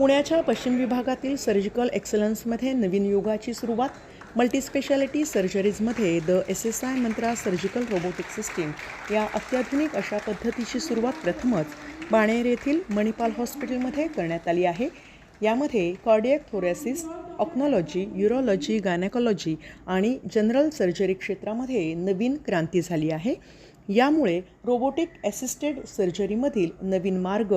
पुण्याच्या पश्चिम विभागातील सर्जिकल एक्सलन्समध्ये नवीन युगाची सुरुवात multispeciality सर्जरीजमध्ये the S S I Mantra surgical robotic system या अत्याधुनिक अशा पद्धतीची सुरुवात प्रथमच बाणेर येथील मणिपाल हॉस्पिटलमध्ये करण्यात आली आहे. यामध्ये कार्डियक थोरॅसिस ऑक्नॉलॉजी युरोलॉजी गायनेकॉलॉजी आणि जनरल सर्जरी क्षेत्रामध्ये नवीन क्रांती झाली आहे. यामुळे रोबोटिक ॲसिस्टेड सर्जरीमधील नवीन मार्ग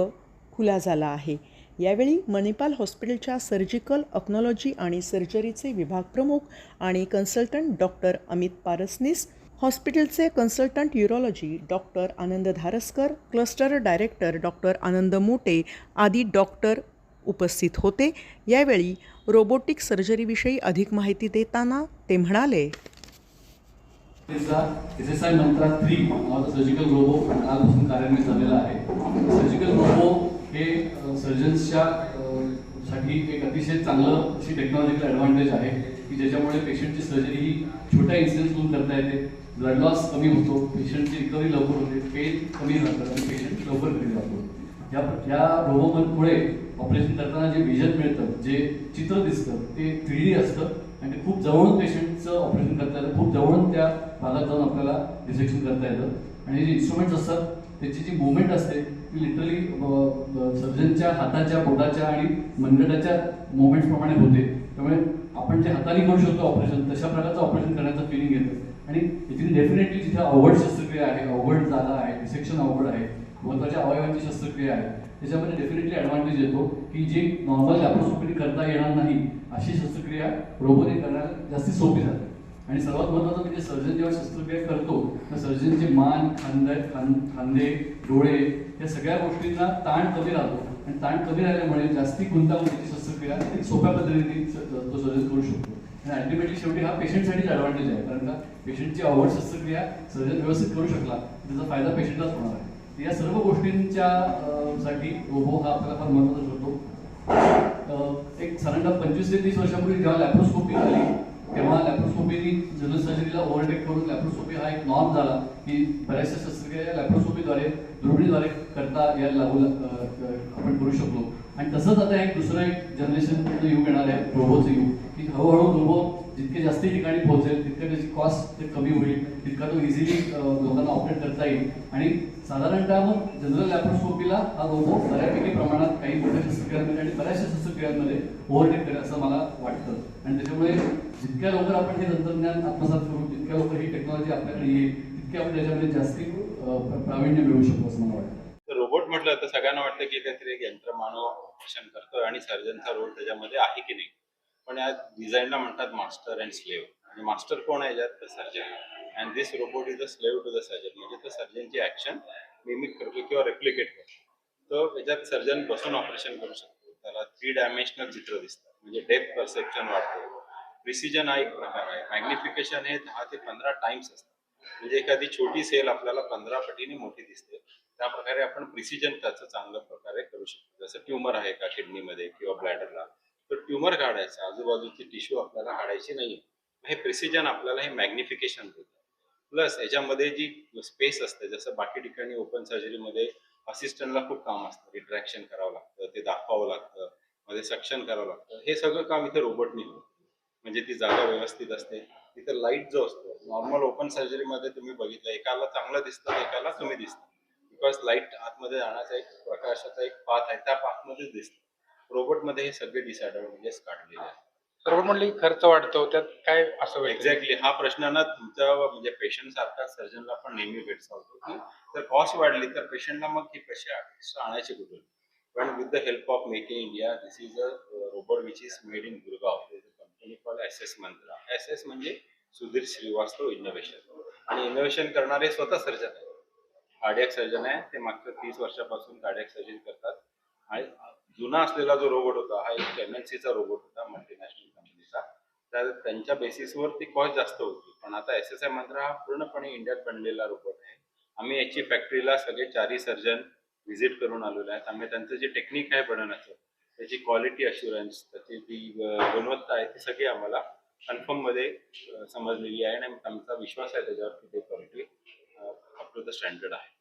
खुला झाला आहे. यावेळी मणिपाल हॉस्पिटलच्या सर्जिकल अक्नॉलॉजी आणि सर्जरीचे विभाग प्रमुख आणि कन्सल्टंट डॉक्टर अमित पारसनीस हॉस्पिटलचे consultant urology doctor Anand Dharaskar cluster director doctor Anand Mote आदी डॉक्टर उपस्थित होते. यावेळी रोबोटिक सर्जरीविषयी अधिक माहिती देताना ते म्हणाले सर्जिकल रोबो कालपासून कार्यान्वित झालेला आहे. सर्जिकल रोबो हे सर्जन्सच्या साठी एक अतिशय चांगलं अशी टेक्नॉलॉजिकल ॲडव्हान्टेज आहे की ज्याच्यामुळे पेशंटची सर्जरी ही छोट्या इन्सिडन्समधून करता येते. ब्लड लॉस कमी होतो पेशंटची रिकव्हरी लवकर होते पेन कमी राहतात आणि पेशंट लवकर घरी जातो. या या रोबोमनमुळे ऑपरेशन करताना जे विजन मिळतं जे चित्र दिसतं ते थ्री डी असतं. आणि ते खूप जवळून पेशंटचं ऑपरेशन करता येतं. खूप जवळून त्या भागात जाऊन आपल्याला डिसेक्शन करता येतं. आणि जे इन्स्ट्रुमेंट्स असतात त्याची जी मुवमेंट असते ती लिटरली सर्जनच्या हाताच्या पोटाच्या आणि मनगटाच्या मुवमेंट्स प्रमाणे होते. त्यामुळे आपण जे हाताने करू शकतो ऑपरेशन तशा प्रकारचं ऑपरेशन करण्याचं फिलिंग येतं. आणि इथे डेफिनेटली जिथे अवघड शस्त्रक्रिया आहे अवघड जागा आहे डिसेक्शन अवघड आहे महत्त्वाच्या अवयवांची शस्त्रक्रिया आहे त्याच्यामध्ये डेफिनेटली ॲडव्हान्टेज येतो की जी नॉर्मल लॅप्रोस्कोपीने करता येणार नाही अशी शस्त्रक्रिया रोबोने करायला जास्ती सोपी जाते. आणि सर्वात महत्त्वाचं म्हणजे सर्जन जेव्हा शस्त्रक्रिया करतो तर सर्जनचे मान खांदे खांदे डोळे या सगळ्या गोष्टींना ताण कमी राहतो. आणि ताण कमी राहिल्यामुळे जास्ती गुंतागुंतीची शस्त्रक्रिया ती सोप्या पद्धतीने तो सर्जन करू शकतो. आणि अल्टिमेटली शेवटी हा पेशंटसाठीच ॲडव्हान्टेज आहे कारण का पेशंटची आवड शस्त्रक्रिया सर्जन व्यवस्थित करू शकला त्याचा फायदा पेशंटलाच होणार आहे. या सर्व गोष्टींच्या साठी रोबो हा आपल्याला फार महत्त्वाचा ठरतो. एक साधारणतः पंचवीस ते तीस वर्षापूर्वी जेव्हा लॅप्रोस्कोपी झाली तेव्हा लॅप्रोस्कोपीनी जनरल ओव्हरटेक करून लॅप्रोस्कोपी हा एक नॉर्म झाला की बऱ्याचशा शस्त्रक्रिया लॅप्रोस्कोपीद्वारे दुर्बिणीद्वारे करता यायला लागू आपण करू शकलो. आणि तसंच आता एक दुसरं एक जनरेशन युग येणार आहे रोबोचं युग. की हळूहळू रोबो जितके जास्त ठिकाणी पोहोचेल तितकं त्याची कॉस्ट ते कमी होईल तितका तो इझिली लोकांना ऑपरेट करता येईल. आणि साधारणतः मग जनरल लॅप्रोस्कोपीला हा रोबो बऱ्यापैकी प्रमाणात काही मोठ्या शस्त्रक्रियांमध्ये आणि बऱ्याचशा शस्त्रक्रियांमध्ये ओव्हरटेक करेल असं मला वाटतं. आणि त्याच्यामुळे जितक्या लवकर आपण हे तंत्रज्ञान आत्मसात करू जितक्या लवकर ही टेक्नॉलॉजी आपल्याकडे येईल तितके आपण त्याच्यामध्ये जास्ती प्रावीण्य मिळवू शकतो असं मला वाटतं. तर रोबोट म्हटलं तर सगळ्यांना वाटतं की काहीतरी एक यंत्रमानव ऑपरेशन करतोय आणि सर्जनचा रोल त्याच्यामध्ये आहे की नाही? पण या डिझाईनला म्हणतात मास्टर अँड स्लेव्ह. आणि मास्टर कोण आहे याच्यात? तर surgeon. And this robot is a slave to the surgeon म्हणजे तो सर्जनची ऍक्शन मिमिक करतो किंवा रेप्लिकेट करतो. तो याच्यात सर्जन बसून ऑपरेशन करू शकतो. त्याला थ्री डायमेन्शनल चित्र दिसतं म्हणजे डेप्थ परसेप्शन वाढतो. प्रिसिजन हा एक प्रकार आहे. मॅग्निफिकेशन हे दहा ते पंधरा टाइम्स असतं. म्हणजे एखादी छोटी सेल आपल्याला पंधरा पटीने मोठी दिसते. त्या प्रकारे आपण प्रिसिजन त्याचं चांगल्या प्रकारे करू शकतो. जसं ट्युमर आहे का किडनीमध्ये किंवा ब्लॅडरला तर ट्युमर काढायचा आजूबाजूचे टिश्यू आपल्याला काढायचे नाही हे प्रिसिजन आपल्याला हे मॅग्निफिकेशन देतं. प्लस याच्यामध्ये जी स्पेस असते जसं बाकी ठिकाणी ओपन सर्जरीमध्ये असिस्टंटला खूप काम असतं. रिट्रॅक्शन करावं लागतं ते दाखवावं लागतं मध्ये सक्शन करावं लागतं. हे सगळं काम इथे रोबोटनी होतं. म्हणजे ती जागा व्यवस्थित असते. तिथे लाइट जो असतो नॉर्मल ओपन सर्जरीमध्ये तुम्ही बघितलं एकाला चांगलं दिसतं एकाला कमी दिसतं. बिकॉज लाइट आतमध्ये जाण्याचा एक प्रकाशाचा एक पाथ आहे त्या पाथमध्येच दिसतं. रोबोटमध्ये हे सगळे डिसएडव्हान्टेजेस काढलेले आहेत. म्हणली खर्च वाढतो त्यात काय असं एक्झॅक्टली हा प्रश्न ना तुमच्या म्हणजे पेशंट सारखा सर्जनला पण नेहमी भेडसावतो की जर कॉस्ट वाढली तर पेशंटला मग ती कशी आणायची कुठून? पण with the help of make in India this is a robot which is made in Gurgaon company call S S Mantra S S म्हणजे सुधीर श्रीवास्तव इनोव्हेशन आणि इनोव्हेशन करणारे स्वतः सर्जन आहे कार्डियक सर्जन आहे. ते मागच्या तीस वर्षापासून कार्डियक सर्जरी करतात. आणि जुना असलेला जो रोबोट होता हा एक एम रोबोट होता मल्टीनॅशनल कंपनीचा तर त्यांच्या बेसिसवर ती कॉस्ट जास्त होती. पण आता एस एस आय मंत्रा हा पूर्णपणे इंडियात बनलेला रोबोट आहे. आम्ही याची फॅक्टरीला सगळे चारही सर्जन व्हिजिट करून आलेलो आहेत. आम्ही त्यांचं जे टेक्निक आहे बनवण्याचं त्याची क्वालिटी अशुरन्स त्याची जी गुणवत्ता आहे ती सगळी आम्हाला कन्फर्ममध्ये समजलेली आहे आणि आमचा विश्वास आहे त्याच्यावर की ते quality up to the standard आहे.